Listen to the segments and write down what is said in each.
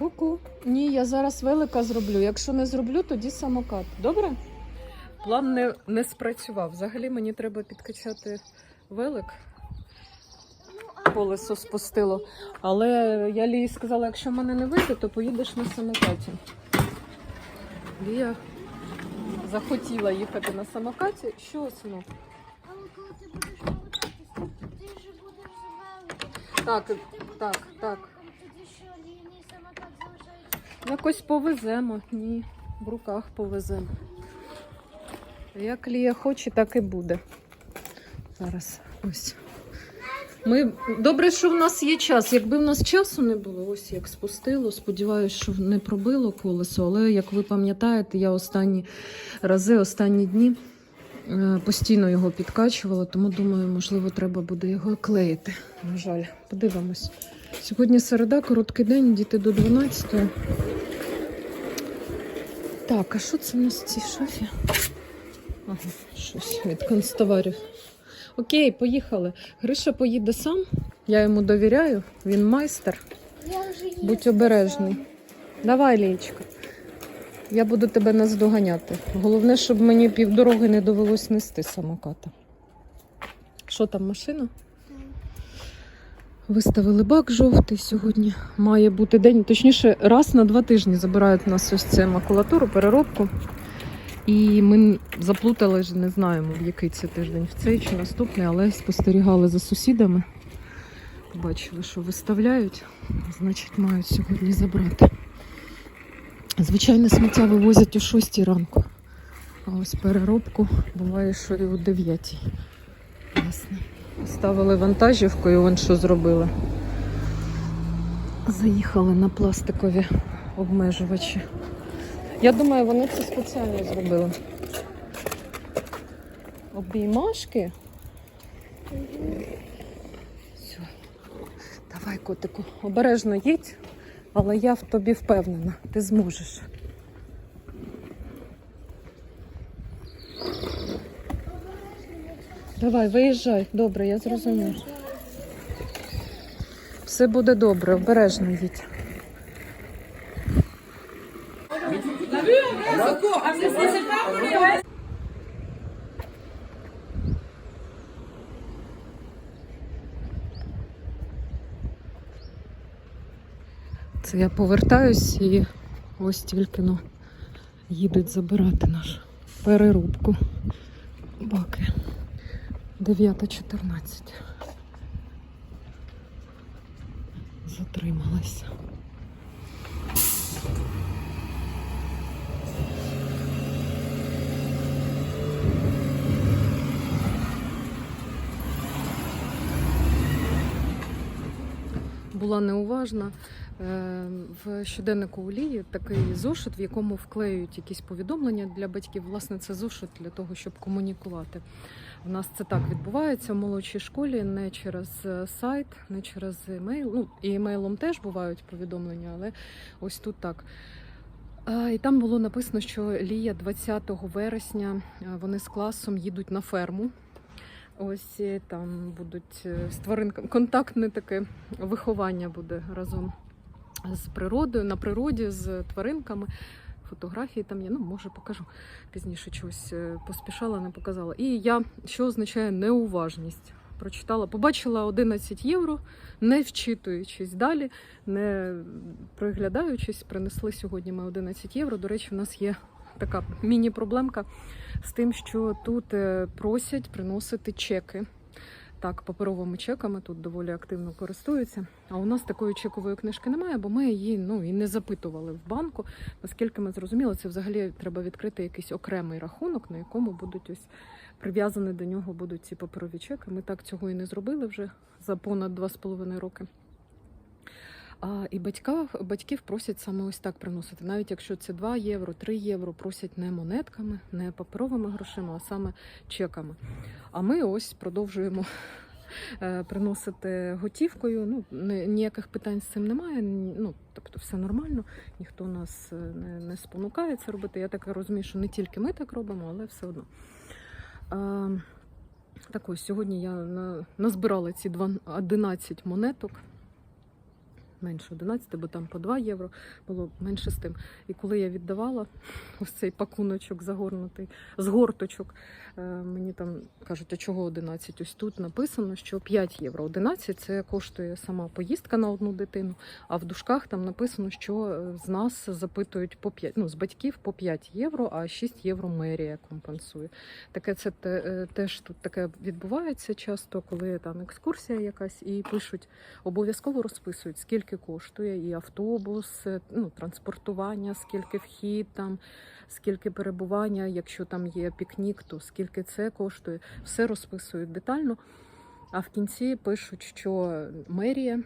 Ку-ку. Ні, я зараз велика зроблю. Якщо не зроблю, тоді самокат. Добре? План не, не спрацював. Взагалі мені треба підкачати велик. Колесо спустило. Але я Лії сказала, якщо в мене не вийде, то поїдеш на самокаті. Лія захотіла їхати на самокаті. Що, синок? Але коли ти будеш навчатися, ти ж будеш завеликий. Так, так, так. Якось повеземо. Ні, в руках повеземо. Як Лія хоче, так і буде. Зараз ось. Ми... Добре, що в нас є час. Якби в нас часу не було, ось як спустило. Сподіваюсь, що не пробило колесо, але як ви пам'ятаєте, я останні рази, останні дні е, постійно його підкачувала, тому думаю, можливо, треба буде його клеїти. На жаль, подивимось. Сьогодні середа, короткий день, діти до 12. Так, а що це в нас в цій шафі? Ага, щось від констоварів. Окей, поїхали. Гриша поїде сам, я йому довіряю, він майстер. Я вже їздила. Будь обережний. Давай, Лієчка. Я буду тебе наздоганяти. Головне, щоб мені півдороги не довелось нести самоката. Що там, машина? Виставили бак жовтий сьогодні. Має бути день, точніше, раз на два тижні забирають у нас ось цю макулатуру, переробку. І ми заплутали не знаємо, в який це тиждень, в цей чи наступний, але спостерігали за сусідами. Бачили, що виставляють, значить, мають сьогодні забрати. Звичайне сміття вивозять о 6 ранку. А ось переробку буває, що і о 9. Власне. Ставили вантажівку і вон що зробили. Заїхали на пластикові обмежувачі. Я думаю, вони це спеціально зробили. Обіймашки. Все. Давай, котику, обережно їдь, але я в тобі впевнена, ти зможеш. Давай, виїжджай. Добре, я зрозумів. Все буде добре, обережно їдь. Це я повертаюсь і ось тільки ну, їдуть забирати нашу перерубку. Баки. 9.14. Затрималася. Була неуважна. Е, В щоденнику Олії такий зошит, в якому вклеюють якісь повідомлення для батьків. Власне, це зошит для того, щоб комунікувати. У нас це так відбувається в молодшій школі, не через е, сайт, не через емейл. Ну, і емейлом теж бувають повідомлення, але ось тут так. І там було написано, що Лія 20 вересня е, вони з класом їдуть на ферму. Ось там будуть е, з тваринками контактне таке виховання буде разом з природою, на природі, з тваринками. Фотографії там є, ну може покажу пізніше чогось е, поспішала, не показала. І я, що означає неуважність, прочитала, побачила 11 євро, не вчитуючись далі, не приглядаючись, принесли сьогодні ми 11 євро. До речі, в нас є така міні-проблемка з тим, що тут е, просять приносити чеки. Так, паперовими чеками тут доволі активно користуються. А у нас такої чекової книжки немає, бо ми її ну і не запитували в банку. Наскільки ми зрозуміли, це взагалі треба відкрити якийсь окремий рахунок, на якому будуть ось прив'язані до нього будуть ці паперові чеки. Ми так цього і не зробили вже за понад 2,5 роки. А, і батька, батьків просять саме ось так приносити. Навіть якщо це 2 євро, 3 євро, просять не монетками, не паперовими грошима, а саме чеками. А ми ось продовжуємо е, приносити готівкою. Ну, ніяких питань з цим немає. Ну, тобто все нормально, ніхто нас е, не, не спонукає це робити. Я так розумію, що не тільки ми так робимо, але все одно. А, так ось сьогодні я на, назбирала ці два- 11 монеток. Менше 11, бо там по 2 євро було менше з тим. І коли я віддавала ось цей пакуночок загорнутий з горточок, мені там кажуть, а чого 11? Ось тут написано, що 5 євро. 11 це коштує сама поїздка на одну дитину, а в дужках там написано, що е, з нас запитують по 5, ну, з батьків по 5 євро, а 6 євро мерія компенсує. Таке це е, теж тут таке відбувається часто, коли там екскурсія якась, і пишуть, обов'язково розписують, скільки коштує і автобус, е, ну, транспортування, скільки вхід там, скільки перебування, якщо там є пікнік, то скільки це коштує. Все розписують детально. А в кінці пишуть, що мерія.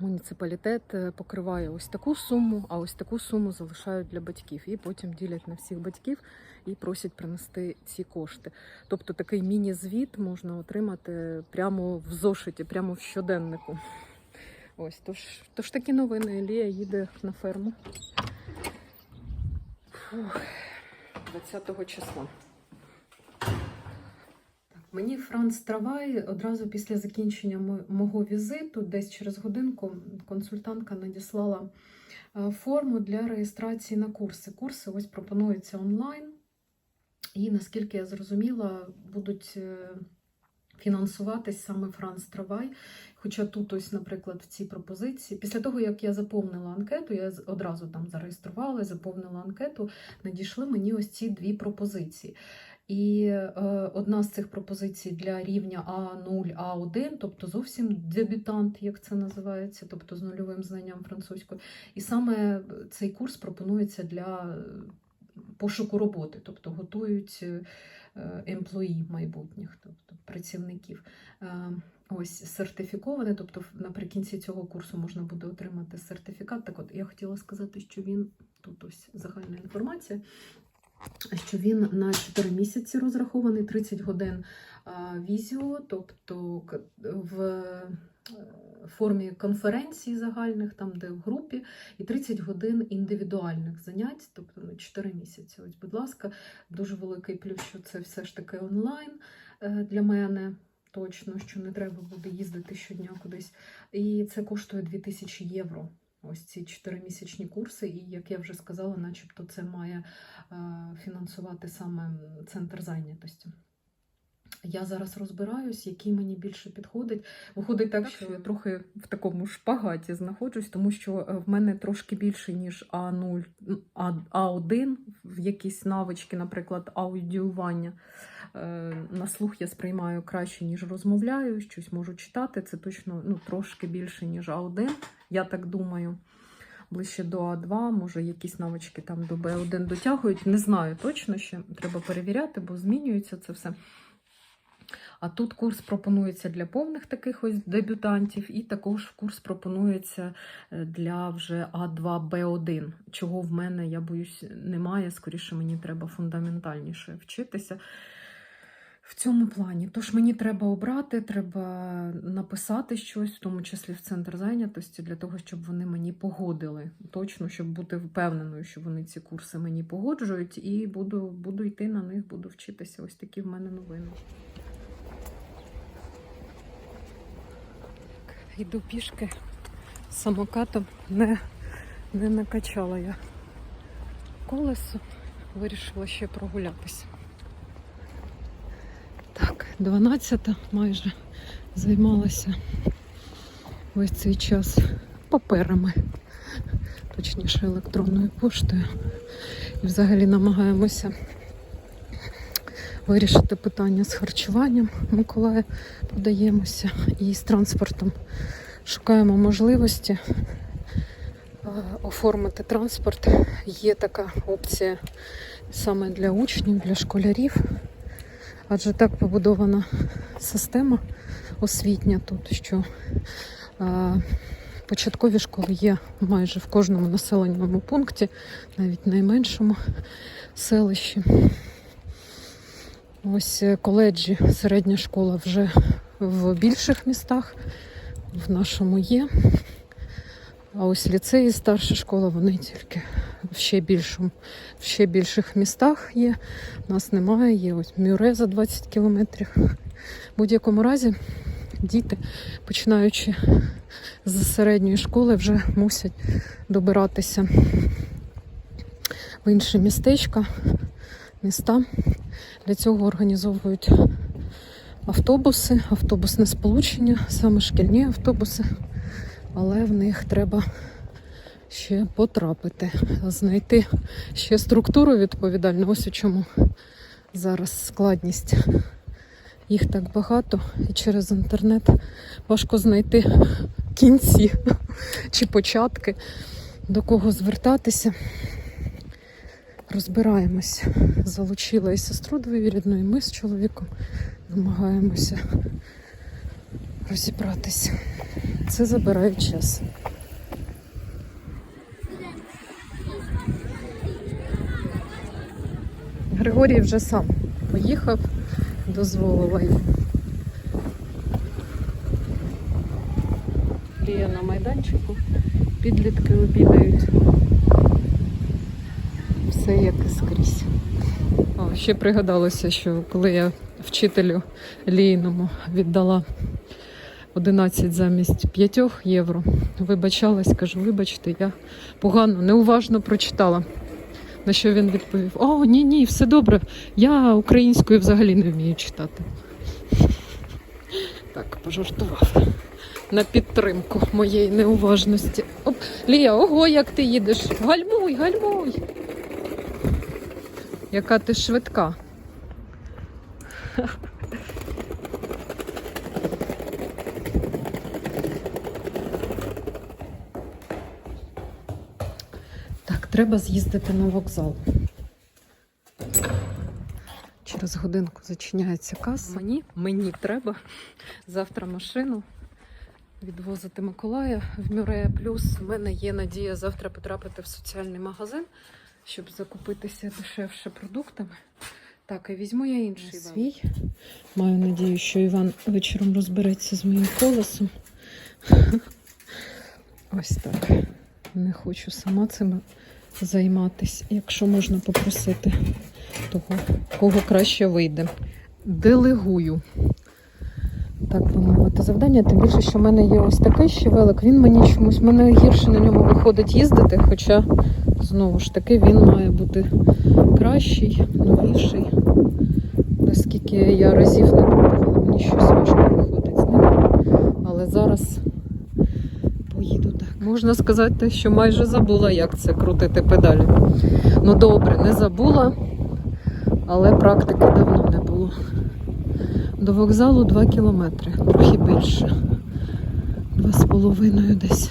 Муніципалітет е, покриває ось таку суму, а ось таку суму залишають для батьків. І потім ділять на всіх батьків і просять принести ці кошти. Тобто такий міні-звіт можна отримати прямо в зошиті, прямо в щоденнику. Ось, тож, тож такі новини. Елія їде на ферму. Фух, 20 числа. Мені Франц Травай одразу після закінчення мо- мого візиту, десь через годинку, консультантка надіслала е, форму для реєстрації на курси. Курси ось пропонуються онлайн. І наскільки я зрозуміла, будуть е, фінансуватись саме Франц Травай. Хоча тут, ось, наприклад, в цій пропозиції, після того, як я заповнила анкету, я одразу там зареєструвала, заповнила анкету, надійшли мені ось ці дві пропозиції. І е, одна з цих пропозицій для рівня А0, А1, тобто зовсім дебютант, як це називається, тобто з нульовим знанням французької. І саме цей курс пропонується для пошуку роботи, тобто готують е, емплої майбутніх, тобто працівників. Е, Ось сертифіковане, тобто наприкінці цього курсу можна буде отримати сертифікат. Так от я хотіла сказати, що він тут ось загальна інформація. Що він на 4 місяці розрахований, 30 годин візіо, тобто в е, формі конференцій загальних, там де в групі, і 30 годин індивідуальних занять, тобто на 4 місяці. Ось, будь ласка, дуже великий плюс, що це все ж таки онлайн е, для мене. Точно, що не треба буде їздити щодня кудись. І це коштує 2000 євро. Ось ці 4-місячні курси, і як я вже сказала, начебто це має е, фінансувати саме центр зайнятості. Я зараз розбираюсь, який мені більше підходить. Виходить так, що я трохи в такому шпагаті знаходжусь, тому що е, в мене трошки більше, ніж А0, А- А1, в якісь навички, наприклад, аудіювання. Е, На слух я сприймаю краще, ніж розмовляю, щось можу читати. Це точно ну, трошки більше, ніж А1, я так думаю. Ближче до А2, може, якісь навички там до Б1 дотягують. Не знаю точно ще, треба перевіряти, бо змінюється це все. А тут курс пропонується для повних таких ось дебютантів, і також курс пропонується е, для вже А2, Б1, чого в мене, я боюсь, немає. Скоріше мені треба фундаментальніше вчитися в цьому плані. Тож мені треба обрати, треба написати щось, в тому числі в центр зайнятості, для того, щоб вони мені погодили. Точно, щоб бути впевненою, що вони ці курси мені погоджують, і буду, буду йти на них, буду вчитися. Ось такі в мене новини. Йду пішки самокатом, не, не накачала я колесо, вирішила ще прогулятися. Так, 12 майже займалася весь цей час паперами, точніше електронною поштою. І взагалі намагаємося вирішити питання з харчуванням. Миколая подаємося і з транспортом шукаємо можливості е, оформити транспорт. Є така опція саме для учнів, для школярів. Адже так побудована система освітня тут, що е, початкові школи є майже в кожному населеному пункті, навіть найменшому селищі. Ось е, коледжі, середня школа вже в більших містах, в нашому є. А ось ліцеї, старша школа, вони тільки в ще більшому, в ще більших містах є. Нас немає, є ось Мюре за 20 кілометрів. В будь-якому разі діти, починаючи з середньої школи, вже мусять добиратися в інші містечка, міста. Для цього організовують автобуси, автобусне сполучення, саме шкільні автобуси, але в них треба ще потрапити, знайти ще структуру відповідальну. Ось у чому зараз складність. Їх так багато, і через інтернет важко знайти кінці чи початки, до кого звертатися. Розбираємося. Залучила і сестру двоюрідну, і ми з чоловіком намагаємося розібратися. Це забирає час. Григорій вже сам поїхав, дозволила їм. Лія на майданчику, підлітки обідають. Скрізь. О, ще пригадалося, що коли я вчителю лійному віддала 11 замість 5 євро, вибачалась, кажу, вибачте, я погано, неуважно прочитала. На що він відповів: О, ні, ні, все добре. Я українською взагалі не вмію читати. Так, пожартував. На підтримку моєї неуважності. Оп, Лія, ого, як ти їдеш. Гальмуй, гальмуй. Яка ти швидка. Так, треба з'їздити на вокзал. Через годинку зачиняється каса. Мені, мені треба завтра машину відвозити Миколая в Мюрея Плюс. У мене є надія завтра потрапити в соціальний магазин, щоб закупитися дешевше продуктами. Так, і візьму я інший свій. Маю надію, що Іван вечором розбереться з моїм колесом. Ось так. Не хочу сама цим займатися, якщо можна попросити того, кого краще вийде. Делегую. Так би мовити, завдання. Тим більше, що в мене є ось такий ще велик. Він мені чомусь в мене гірше на ньому виходить їздити, хоча знову ж таки він має бути кращий, новіший. Наскільки я разів не пробувала, мені щось важко виходить з ним. Але зараз поїду так. Можна сказати, що майже забула, як це крутити педалі. Ну добре, не забула, але практики давно не було. До вокзалу 2 кілометри, трохи більше. Два з половиною десь.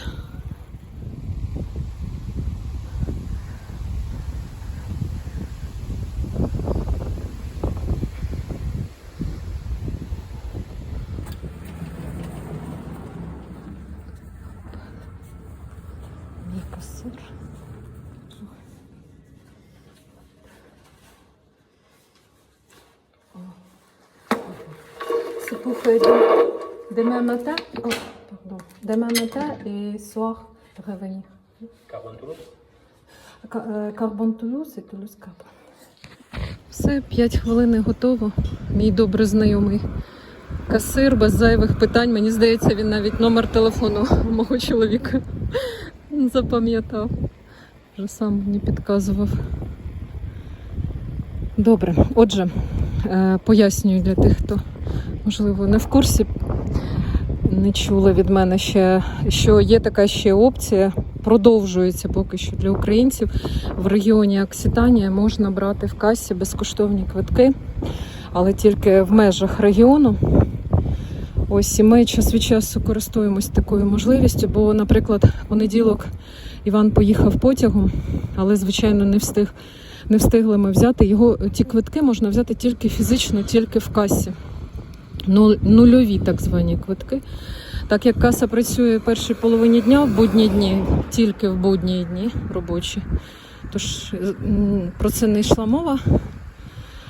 Мій касир. C'est pour faire de- demain matin, oh, pardon, demain matin et soir revenir. Carbone Toulouse е, Карбон Тулюс і Карбон. Все, 5 хвилин і готово. Мій добре знайомий касир без зайвих питань. Мені здається, він навіть номер телефону мого чоловіка запам'ятав. Вже сам мені підказував. Добре, отже, е, пояснюю для тих, хто, можливо, не в курсі, не чули від мене ще, що є така ще опція, продовжується поки що для українців. В регіоні Окситанія можна брати в касі безкоштовні квитки, але тільки в межах регіону. Ось і ми час від часу користуємось такою можливістю, бо, наприклад, понеділок Іван поїхав потягом, але, звичайно, не встиг. Не встигли ми взяти його. Ті квитки можна взяти тільки фізично, тільки в касі. Ну, нульові так звані квитки. Так як каса працює в першій половині дня, в будні дні, тільки в будні дні робочі. Тож про це не йшла мова.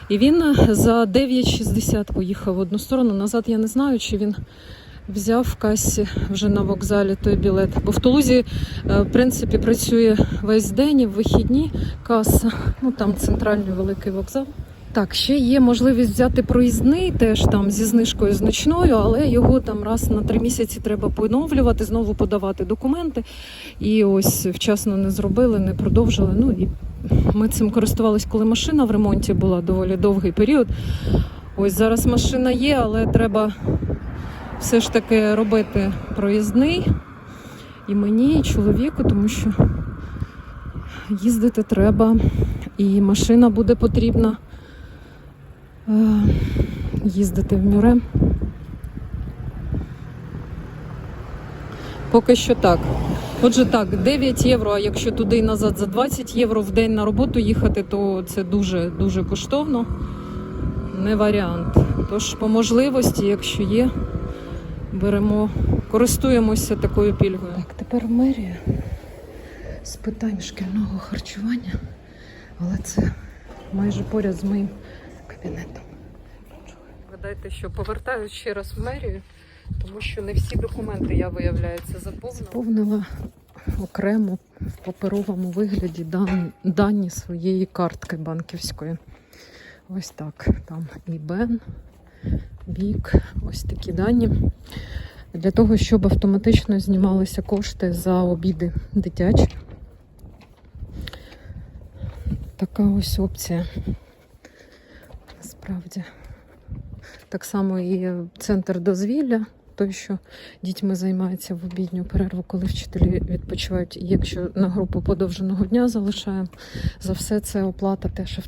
І він за 9,60 поїхав в одну сторону. Назад я не знаю, чи він взяв в касі вже на вокзалі той білет. Бо в Тулузі, е, в принципі, працює весь день і в вихідні каса. Ну там центральний великий вокзал. Так, ще є можливість взяти проїзний, теж там зі знижкою значною, але його там раз на три місяці треба поновлювати, знову подавати документи. І ось вчасно не зробили, не продовжили. Ну і ми цим користувалися, коли машина в ремонті була доволі довгий період. Ось зараз машина є, але треба все ж таки робити проїзний і мені, і чоловіку, тому що їздити треба, і машина буде потрібна їздити в Мюре. Поки що так. Отже, так, 9 євро, а якщо туди і назад за 20 євро в день на роботу їхати, то це дуже дуже коштовно. Не варіант. Тож, по можливості, якщо є, беремо, користуємося такою пільгою. Так, тепер в мерію з питань шкільного харчування, але це майже поряд з моїм кабінетом. Гадайте, що повертаюсь ще раз в мерію, тому що не всі документи я, виявляється, заповнила. Заповнила окремо в паперовому вигляді дан- дані своєї картки банківської. Ось так. Там і Бен, Бік, ось такі дані. Для того, щоб автоматично знімалися кошти за обіди дитячі. Така ось опція. Насправді. Так само і центр дозвілля, той, що дітьми займається в обідню перерву, коли вчителі відпочивають. Якщо на групу подовженого дня залишаємо, за все це оплата теж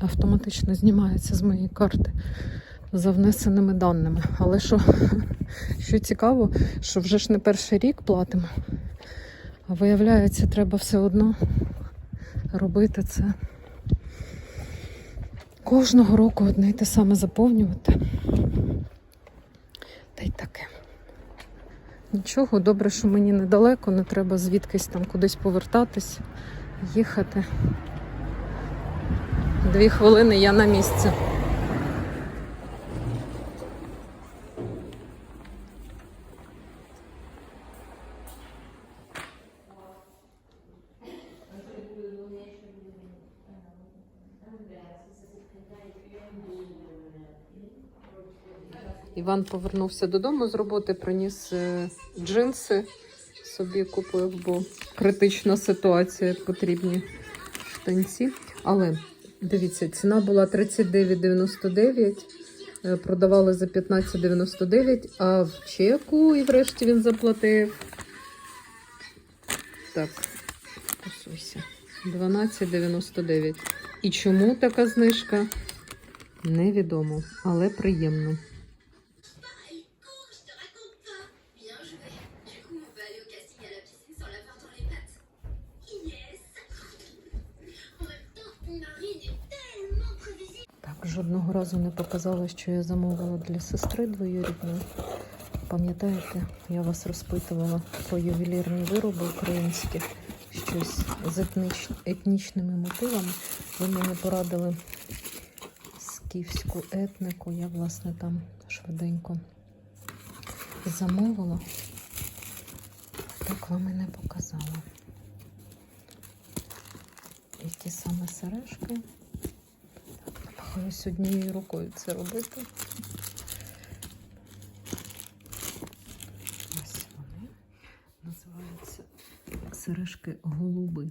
автоматично, знімається з моєї карти за внесеними даними. Але що, що цікаво, що вже ж не перший рік платимо, а виявляється, треба все одно робити це. Кожного року одне й те саме заповнювати. Та й таке. Нічого, добре, що мені недалеко, не треба звідкись там кудись повертатись, їхати. Дві хвилини я на місці. Іван повернувся додому з роботи, приніс е, джинси собі купив, бо критична ситуація, потрібні штанці. Але дивіться, ціна була 39,99, е, продавали за 15,99, а в чеку і врешті він заплатив. Так, посуйся. 12,99. І чому така знижка? Невідомо, але приємно. Жодного разу не показала, що я замовила для сестри двоюрідної. Пам'ятаєте, я вас розпитувала про ювелірні вироби українські, щось з етнич... етнічними мотивами. Ви мені порадили скіфську етнику. Я, власне, там швиденько замовила. Так вам і не показала. І ті саме сережки. Намагаюсь однією рукою це робити. Ось вони. Називаються сережки голуби.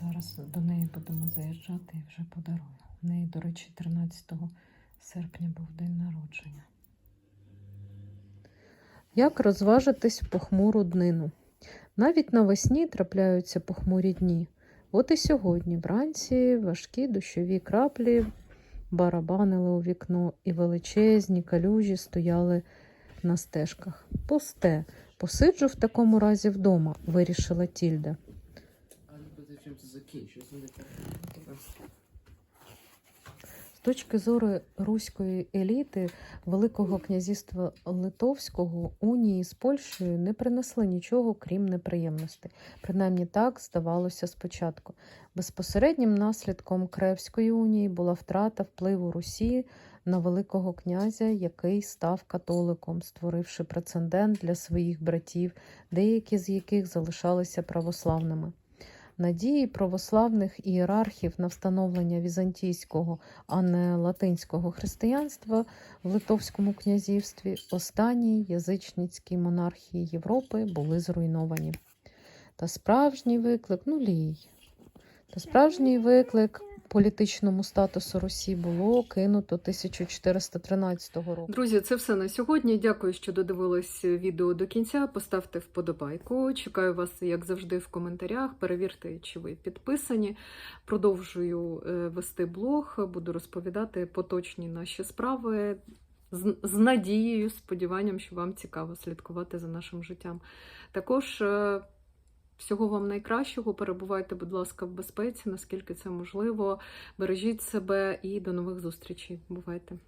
Зараз до неї будемо заїжджати і вже подарую. У неї, до речі, 13 серпня був день народження. Як розважитись в похмуру днину? Навіть навесні трапляються похмурі дні. От і сьогодні вранці важкі дощові краплі барабанили у вікно, і величезні калюжі стояли на стежках. Пусте, посиджу в такому разі вдома, вирішила Тільда. Але зачем це закінчується? Не так. Точки зору руської еліти Великого князівства Литовського унії з Польщею не принесли нічого, крім неприємностей. Принаймні так здавалося спочатку. Безпосереднім наслідком Кревської унії була втрата впливу Росії на Великого князя, який став католиком, створивши прецедент для своїх братів, деякі з яких залишалися православними. Надії православних ієрархів на встановлення візантійського, а не латинського християнства в Литовському князівстві останні язичницькі монархії Європи були зруйновані. Та справжній виклик нулій. Та справжній виклик політичному статусу Русі було кинуто 1413 року. Друзі, це все на сьогодні. Дякую, що додивились відео до кінця. Поставте вподобайку. Чекаю вас, як завжди, в коментарях. Перевірте, чи ви підписані. Продовжую е, вести блог, буду розповідати поточні наші справи. З, з надією, сподіванням, що вам цікаво слідкувати за нашим життям. Також е, всього вам найкращого. Перебувайте, будь ласка, в безпеці, наскільки це можливо. Бережіть себе і до нових зустрічей. Бувайте!